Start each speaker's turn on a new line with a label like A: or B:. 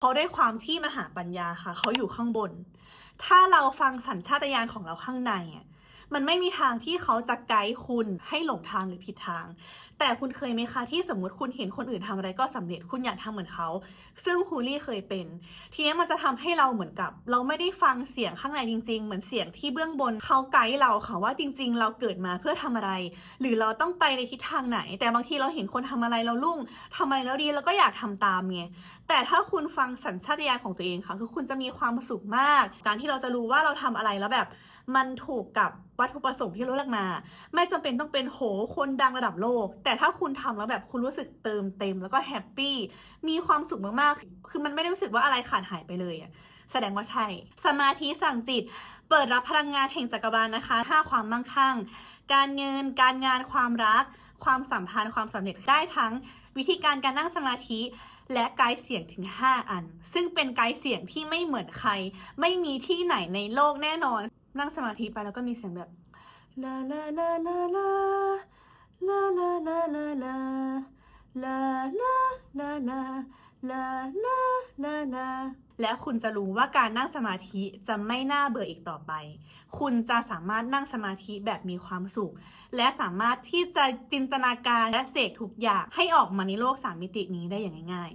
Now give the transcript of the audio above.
A: เขาได้ความที่มหาปัญญาค่ะเขาอยู่ข้างบน ถ้าเราฟังสัญชาตญาณของเราข้างในอะ มันไม่มีทางที่เขาจะไกด์คุณให้หลงทางหรือผิดทาง แต่คุณเคยไหมคะที่สมมติคุณเห็นคนอื่นทำอะไรก็สำเร็จคุณอยากทำเหมือนเขา ซึ่งฮูลี่เคยเป็น ทีนี้มันจะทำให้เราเหมือนกับ เราไม่ได้ฟังเสียงข้างในจริง ๆ เหมือนเสียงที่เบื้องบนเขาไกด์เราค่ะว่าจริง ๆ เราเกิดมาเพื่อทำอะไร หรือเราต้องไปในทิศทางไหน แต่บางทีเราเห็นคนทำอะไรเราลุ่งทำอะไรแล้วดีเราก็อยากทำตามไงแต่ถ้าคุณฟังสัญชาตญาณของตัวเองค่ะ คือคุณจะมีความสุขมาก การที่เราจะรู้ว่าเราทำอะไรแล้วแบบ มันถูกกับวัตถุประสงค์ที่เลือกมา ไม่จำเป็นต้องเป็นโหคนดังระดับโลก แต่ถ้าคุณทำแล้วแบบคุณรู้สึกเติมเต็ม แล้วก็แฮปปี้มีความสุขมากๆ คือมันไม่ได้รู้สึกว่าอะไรขาดหายไปเลยอะแสดงว่าใช่ สมาธิสั่งจิต เปิดรับพลังงานแห่งจักรบาลนะคะห้าความมั่งคั่ง การเงิน การงานความรัก ความสัมพันธ์ความสำเร็จได้ทั้งวิธีการการนั่งสมาธิและไกด์เสียงถึง 5 อัน ซึ่งเป็นไกด์เสียงที่ไม่เหมือนใคร ไม่มีที่ไหนในโลกแน่นอน นั่งสมาธิไปแล้วก็มีเสียงแบบลาลาลาลาลาลาลาลาลาลาลาลาลาลาลาลาลาลาและคุณจะรู้ว่าการนั่งสมาธิจะไม่น่าเบื่ออีกต่อไป คุณจะสามารถนั่งสมาธิแบบมีความสุข และสามารถที่จะจินตนาการและเสกทุกอย่างให้ออกมาในโลกสามมิตินี้ได้อย่างง่าย